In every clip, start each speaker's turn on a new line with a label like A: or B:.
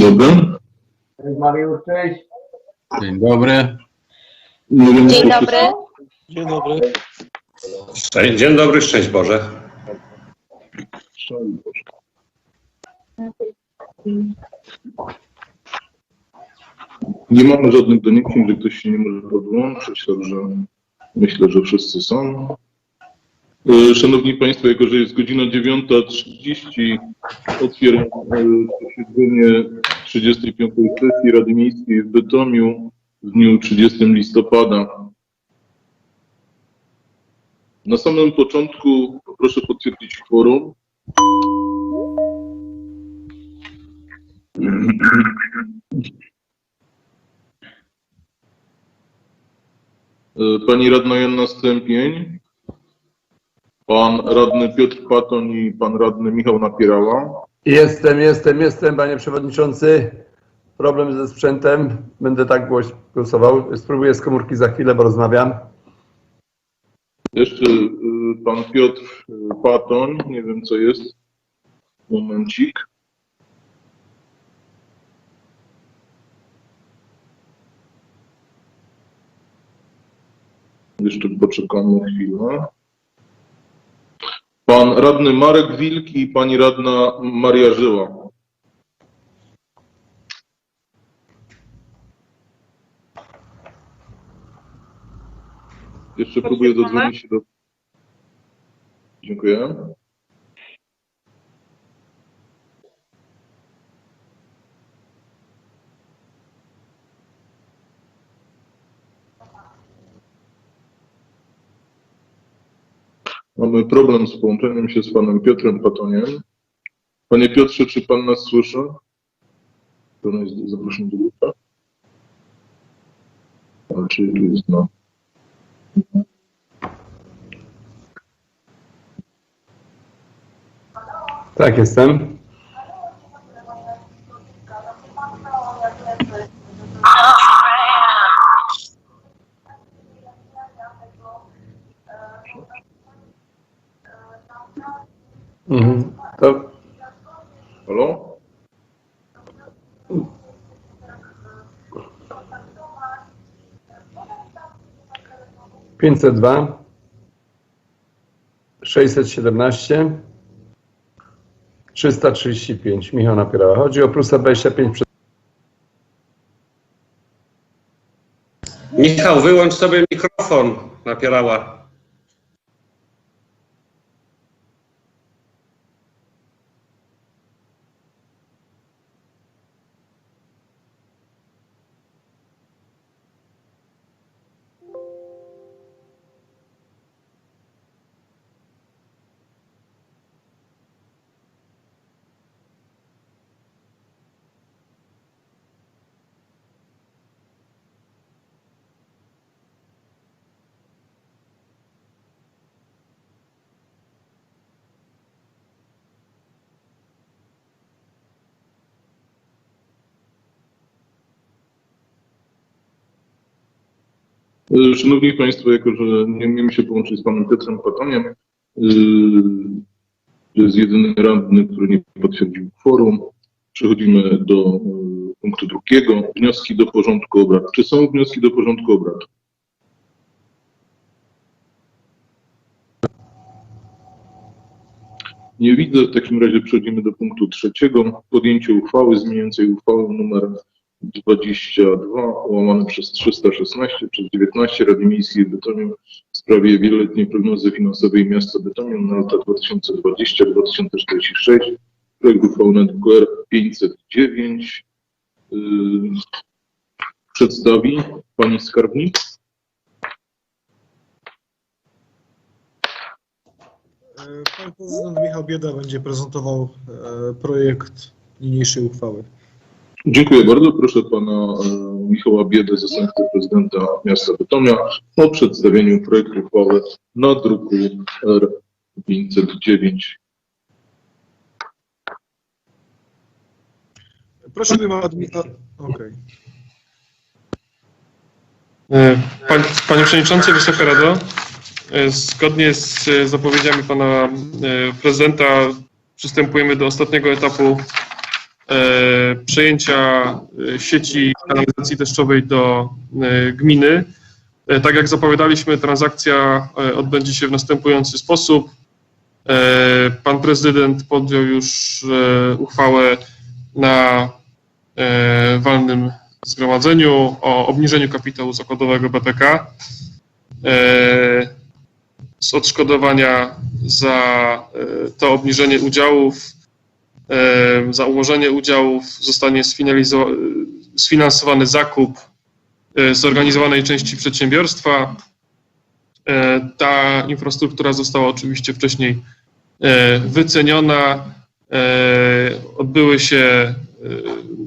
A: dobry.
B: Cześć Mariusz, cześć.
C: Dzień dobry.
D: Dzień dobry.
E: Dzień dobry.
F: Szczęść, dzień dobry, szczęść Boże.
A: Nie mamy żadnych doniesień, że ktoś się nie może podłączyć, także myślę, że wszyscy są. E, Szanowni Państwo, jako że jest godzina 9.30, otwieram e, posiedzenie 35. sesji Rady Miejskiej w Bytomiu w dniu 30 listopada. Na samym początku proszę potwierdzić kworum. Pani radna Joanna Stępień, pan radny Piotr Patoń i pan radny Michał Napierała.
E: Jestem, jestem, jestem, panie przewodniczący. Problem ze sprzętem. Będę tak głosował. Spróbuję z komórki za chwilę, bo rozmawiam.
A: Jeszcze e, pan Piotr e, Patoń, nie wiem co jest. Momencik. Jeszcze poczekamy chwilę. Pan radny Marek Wilk i pani radna Maria Żyła. Jeszcze próbuję dodzwonić się do... Dziękuję. Mamy problem z połączeniem się z panem Piotrem Patoniem. Panie Piotrze, czy pan nas słyszy? To jest zaproszenie do grupy. Ale jest na...
E: Tak, jestem. Mhm. To
A: Halo?
E: pięćset dwa, sześćset siedemnaście, trzysta trzydzieści pięć. Michał Napierała. Chodzi o plusa 25 przed...
F: Michał, wyłącz sobie mikrofon, napierała.
A: Szanowni Państwo, jako że nie umiemy się połączyć z panem Piotrem Patoniem, to jest jedyny radny, który nie potwierdził kworum. Przechodzimy do yy, punktu drugiego. Wnioski do porządku obrad. Czy są wnioski do porządku obrad? Nie widzę. W takim razie przechodzimy do punktu trzeciego. Podjęcie uchwały zmieniającej uchwałę numer 22 łamane przez 316 przez 19 Rady Miejskiej Bytomiu w sprawie wieloletniej prognozy finansowej miasta Bytomiu na lata 2020-2046. Projekt uchwały DQR 509 yy, przedstawi pani skarbnik.
G: E, Pan prezydent Michał Bieda będzie prezentował e, projekt niniejszej uchwały.
A: Dziękuję bardzo. Proszę pana e, Michała Biedę, zastępcę prezydenta miasta Bytomia o przedstawieniu projektu uchwały na druku R509.
G: Prosiłbym o Okej.
H: E, Pan, Panie Przewodniczący, Wysoka Rado, e, zgodnie z zapowiedziami Pana Prezydenta przystępujemy do ostatniego etapu przejęcia e, sieci kanalizacji deszczowej do e, gminy. E, Tak jak zapowiadaliśmy, transakcja e, odbędzie się w następujący sposób. E, Pan prezydent podjął już e, uchwałę na e, walnym zgromadzeniu o obniżeniu kapitału zakładowego BPK e, z odszkodowania za e, to obniżenie udziałów, e, za umorzenie udziałów zostanie sfinansowany zakup e, zorganizowanej części przedsiębiorstwa. E, Ta infrastruktura została oczywiście wcześniej e, wyceniona. E, Odbyły się e,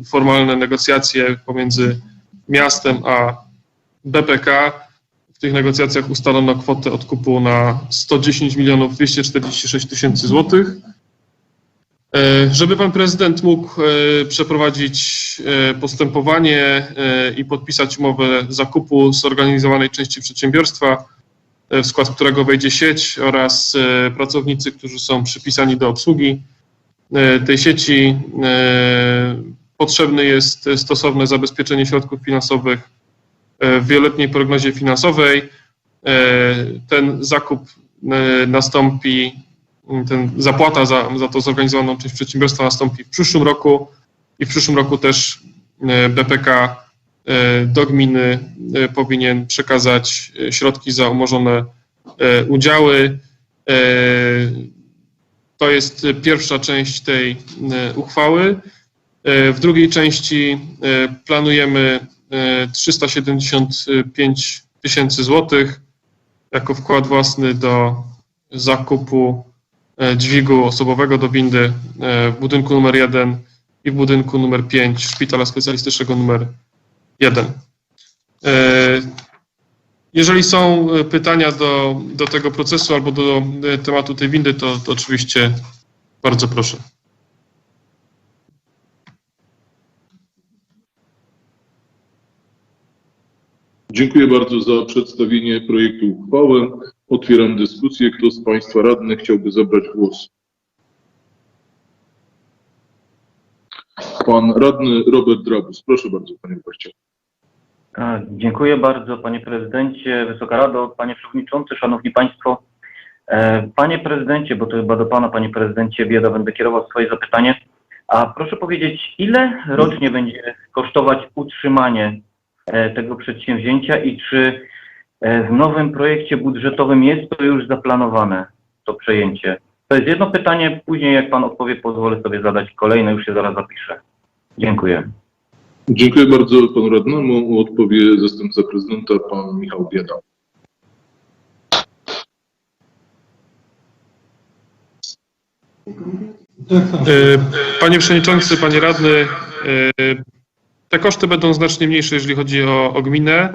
H: formalne negocjacje pomiędzy miastem a BPK. W tych negocjacjach ustalono kwotę odkupu na 110 milionów 246 tysięcy złotych. E, Żeby pan prezydent mógł e, przeprowadzić e, postępowanie i podpisać umowę zakupu zorganizowanej części przedsiębiorstwa, w skład którego wejdzie sieć oraz pracownicy, którzy są przypisani do obsługi tej sieci, potrzebne jest stosowne zabezpieczenie środków finansowych w wieloletniej prognozie finansowej. Ten zakup nastąpi, ten zapłata za, za to zorganizowaną część przedsiębiorstwa nastąpi w przyszłym roku i w przyszłym roku też e, BPK e, do gminy e, powinien przekazać środki za umorzone udziały. To jest pierwsza część tej uchwały. W drugiej części planujemy e, 375 tysięcy złotych jako wkład własny do zakupu dźwigu osobowego do windy e, w budynku numer 1 i w budynku numer 5 szpitala specjalistycznego numer 1. E, Jeżeli są e, pytania do, do tego procesu albo do e, tematu tej windy, to, to oczywiście bardzo proszę.
A: Dziękuję bardzo za przedstawienie projektu uchwały. Otwieram dyskusję. Kto z Państwa radnych chciałby zabrać głos? Pan radny Robert Drabus. Proszę bardzo, panie.
D: Tak, Dziękuję bardzo panie prezydencie, Wysoka Rado, panie przewodniczący, szanowni państwo. E, Panie prezydencie, bo to chyba do pana panie prezydencie Bieda będę kierował swoje zapytanie. A proszę powiedzieć, ile rocznie będzie kosztować utrzymanie e, tego przedsięwzięcia i czy w nowym projekcie budżetowym jest to już zaplanowane, to przejęcie? To jest jedno pytanie, później jak pan odpowie, pozwolę sobie zadać kolejne, już się zaraz zapiszę. Dziękuję.
A: Dziękuję bardzo panu radnemu. Odpowie zastępca prezydenta, pan Michał Bieda.
H: E, Panie Przewodniczący, Panie Radny, e, te koszty będą znacznie mniejsze, jeżeli chodzi o, o gminę.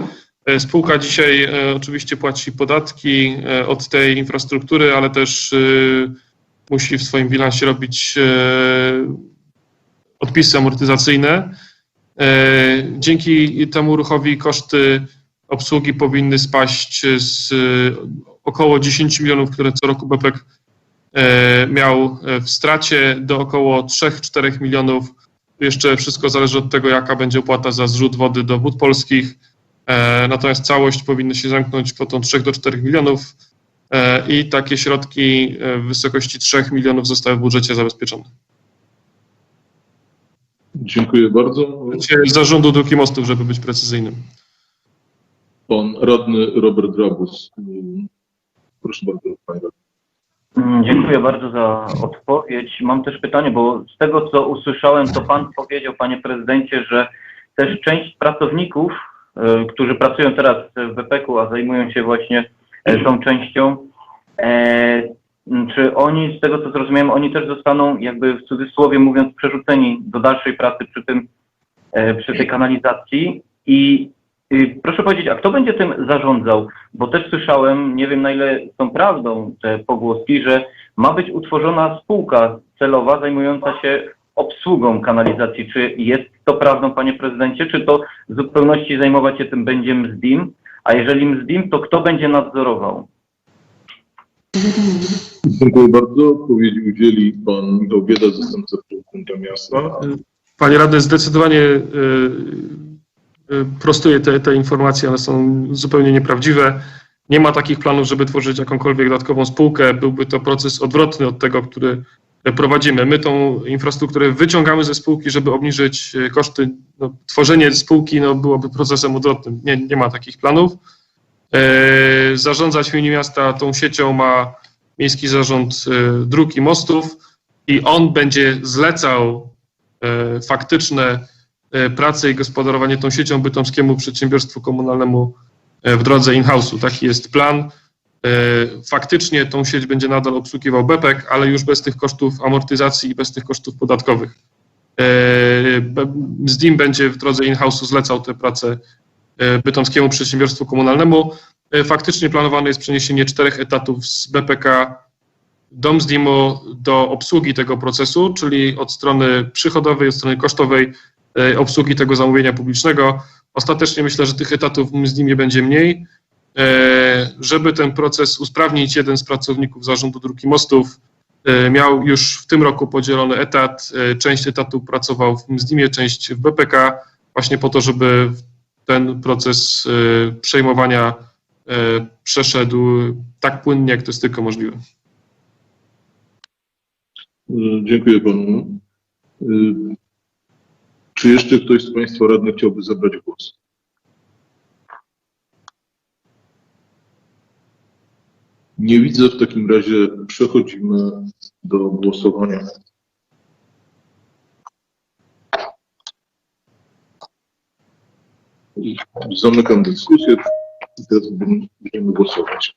H: E, Spółka dzisiaj e, oczywiście płaci podatki e, od tej infrastruktury, ale też musi w swoim bilansie robić odpisy amortyzacyjne. Dzięki temu ruchowi koszty obsługi powinny spaść z około 10 milionów, które co roku BPEK e, miał w stracie do około 3-4 milionów. Jeszcze wszystko zależy od tego, jaka będzie opłata za zrzut wody do wód polskich. E, Natomiast całość powinna się zamknąć kwotą 3 do 4 milionów e, i takie środki e, w wysokości 3 milionów zostały w budżecie zabezpieczone.
A: Dziękuję bardzo.
H: Z zarządu dróg i mostów, żeby być precyzyjnym.
A: Pan radny Robert Drabus. Proszę bardzo, panie radny.
D: Dziękuję bardzo za odpowiedź. Mam też pytanie, bo z tego co usłyszałem, to Pan powiedział, Panie Prezydencie, że też część pracowników, którzy pracują teraz w BPK-u, a zajmują się właśnie e, tą częścią, e, czy oni, z tego co zrozumiałem, oni też zostaną jakby w cudzysłowie mówiąc przerzuceni do dalszej pracy przy tym, e, przy tej kanalizacji i y, Proszę powiedzieć, a kto będzie tym zarządzał? Bo też słyszałem, nie wiem na ile są prawdą te pogłoski, że ma być utworzona spółka celowa zajmująca się obsługą kanalizacji. Czy jest to prawdą, panie prezydencie? Czy to w zupełności zajmować się tym będzie MZDIM? A jeżeli MZDIM, to kto będzie nadzorował?
A: Dziękuję bardzo. Odpowiedzi udzieli pan Michał Bieda, zastępca prezydenta miasta.
H: Panie radny, zdecydowanie y, y, prostuję te, te informacje, one są zupełnie nieprawdziwe. Nie ma takich planów, żeby tworzyć jakąkolwiek dodatkową spółkę. Byłby to proces odwrotny od tego, który prowadzimy. My tą infrastrukturę wyciągamy ze spółki, żeby obniżyć e, koszty. No, tworzenie spółki no, byłoby procesem odwrotnym. Nie, nie ma takich planów. E, zarządzać w imieniu miasta tą siecią ma Miejski Zarząd e, Dróg i Mostów i on będzie zlecał faktyczne prace i gospodarowanie tą siecią bytomskiemu przedsiębiorstwu komunalnemu w drodze in-house'u. Taki jest plan. E, Faktycznie tą sieć będzie nadal obsługiwał BEPEK, ale już bez tych kosztów amortyzacji i bez tych kosztów podatkowych. E, ZDIM będzie w drodze in-house'u zlecał te prace e, bytomskiemu przedsiębiorstwu komunalnemu. Faktycznie planowane jest przeniesienie czterech etatów z BPK do ZDIM-u do obsługi tego procesu, czyli od strony przychodowej, od strony kosztowej obsługi tego zamówienia publicznego. Ostatecznie myślę, że tych etatów w ZDIM-ie będzie mniej. E, Żeby ten proces usprawnić, jeden z pracowników Zarządu Dróg i Mostów e, miał już w tym roku podzielony etat. E, Część etatu pracował w MZDIM-ie, część w BPK, właśnie po to, żeby ten proces przejmowania przeszedł tak płynnie, jak to jest tylko możliwe.
A: Dziękuję panu. Czy jeszcze ktoś z państwa radnych chciałby zabrać głos? Nie widzę, w takim razie przechodzimy do głosowania. Zamykam dyskusję teraz będziemy głosować.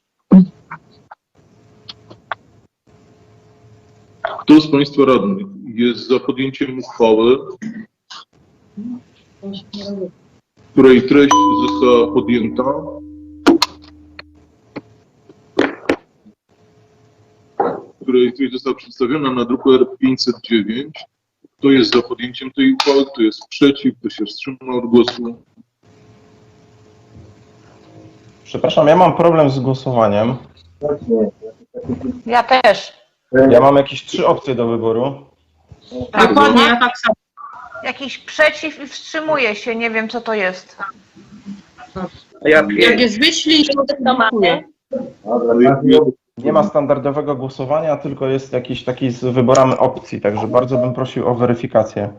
A: Kto z Państwa radnych jest za podjęciem uchwały, której treść została podjęta? Której treść została przedstawiona na druku R509. Kto jest za podjęciem tej uchwały? Kto jest przeciw? Kto się wstrzymał od głosu?
I: Przepraszam, ja mam problem z głosowaniem.
J: Ja też.
I: Ja mam jakieś trzy opcje do wyboru.
J: Dokładnie, ja tak samo. Jakiś przeciw i wstrzymuje się, nie wiem co to jest.
K: Jak jest wyślij, to mamy.
I: Nie ma standardowego głosowania, tylko jest jakiś taki z wyborami opcji, także bardzo bym prosił o weryfikację.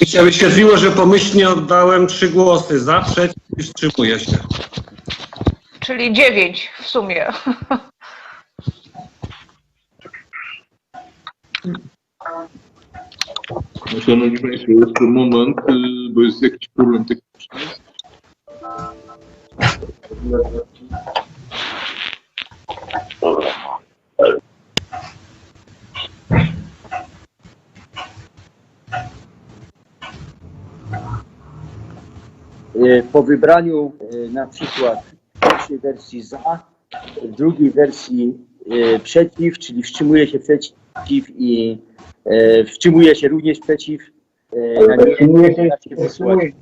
F: I się wyświetliło, że pomyślnie oddałem trzy głosy za, przeciw i wstrzymuję się.
J: Czyli dziewięć w sumie.
A: No, Szanowni Państwo, jeszcze moment, y, bo jest jakiś problem techniczny.
B: E, Po wybraniu e, na przykład w pierwszej wersji za, w drugiej wersji e, przeciw, czyli wstrzymuje się przeciw i e, wstrzymuje się również przeciw. Na nie wstrzymuje się, wstrzymuje.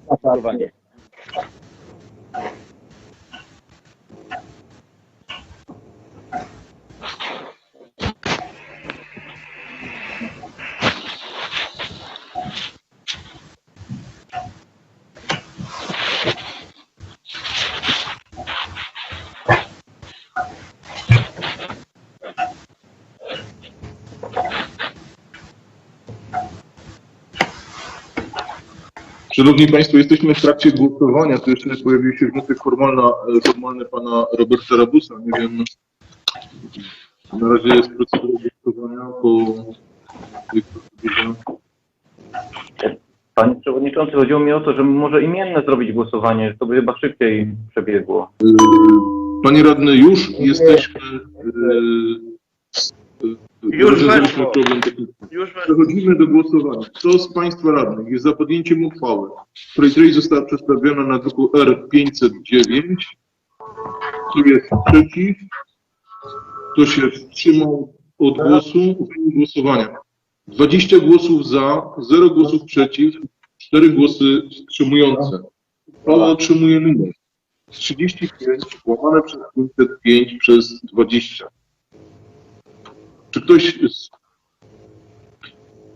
A: Szanowni Państwo, jesteśmy w trakcie głosowania. Tu jeszcze pojawił się wniosek formalna, e, formalny pana Roberta Rabusa. Nie wiem, na razie jest procedura głosowania procedurze.
D: Panie Przewodniczący, chodziło mi o to, że może imienne zrobić głosowanie, że to by chyba szybciej przebiegło.
A: E, Panie radny, już jesteśmy.
K: Już weszło. Już we-
A: Przechodzimy do głosowania. Kto z Państwa radnych jest za podjęciem uchwały, której treść została przedstawiona na druku R509? Kto jest przeciw? Kto się wstrzymał od głosu? Głosowania. 20 głosów za, 0 głosów przeciw, 4 głosy wstrzymujące. Uchwała otrzymuje numer 35 łamane przez 505 przez 20. Czy ktoś z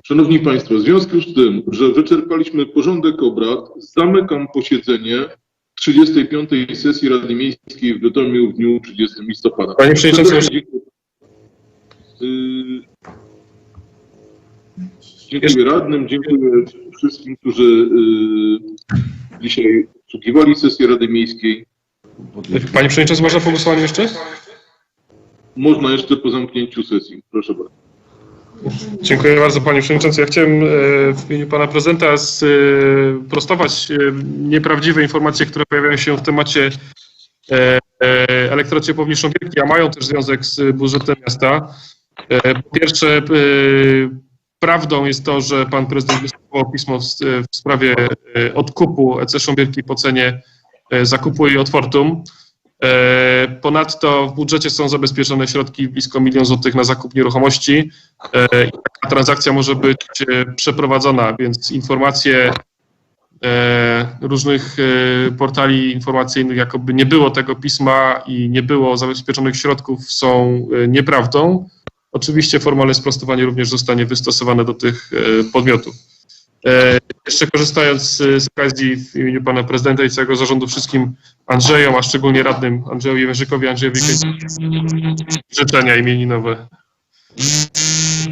A: Szanowni Państwo, w związku z tym, że wyczerpaliśmy porządek obrad, zamykam posiedzenie 35. sesji Rady Miejskiej w Bytomiu w dniu 30 listopada.
H: Panie Przewodniczący,
A: dziękuję. Dziękuję radnym, dziękuję wszystkim, którzy yy, dzisiaj obsługiwali sesję Rady Miejskiej.
H: Panie Przewodniczący, można po głosowaniu jeszcze?
A: Można jeszcze po zamknięciu sesji. Proszę bardzo.
H: Dziękuję bardzo Panie Przewodniczący. Ja chciałem e, w imieniu Pana Prezydenta sprostować e, nieprawdziwe informacje, które pojawiają się w temacie e, e, elektrociepłowni Sząbierki, a mają też związek z budżetem miasta. E, Po pierwsze, e, prawdą jest to, że Pan Prezydent wysłuchał pismo w, sprawie e, odkupu EC Sząbierki po cenie e, zakupu Fortum. E, Ponadto w budżecie są zabezpieczone środki blisko milion złotych na zakup nieruchomości. E, Taka transakcja może być e, przeprowadzona, więc informacje e, różnych e, portali informacyjnych, jakoby nie było tego pisma i nie było zabezpieczonych środków, są e, nieprawdą. Oczywiście formalne sprostowanie również zostanie wystosowane do tych e, podmiotów. E, Jeszcze korzystając z z okazji w imieniu pana prezydenta i całego zarządu wszystkim Andrzejom, a szczególnie radnym Andrzejowi Wężykowi, Andrzejowi Kędziowi, życzenia imieninowe.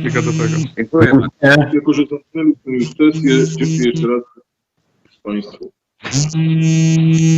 H: Tylko do tego.
B: Dziękuję.
A: Jako, że zamknęliśmy już sesję, dziękuję jeszcze raz Państwu.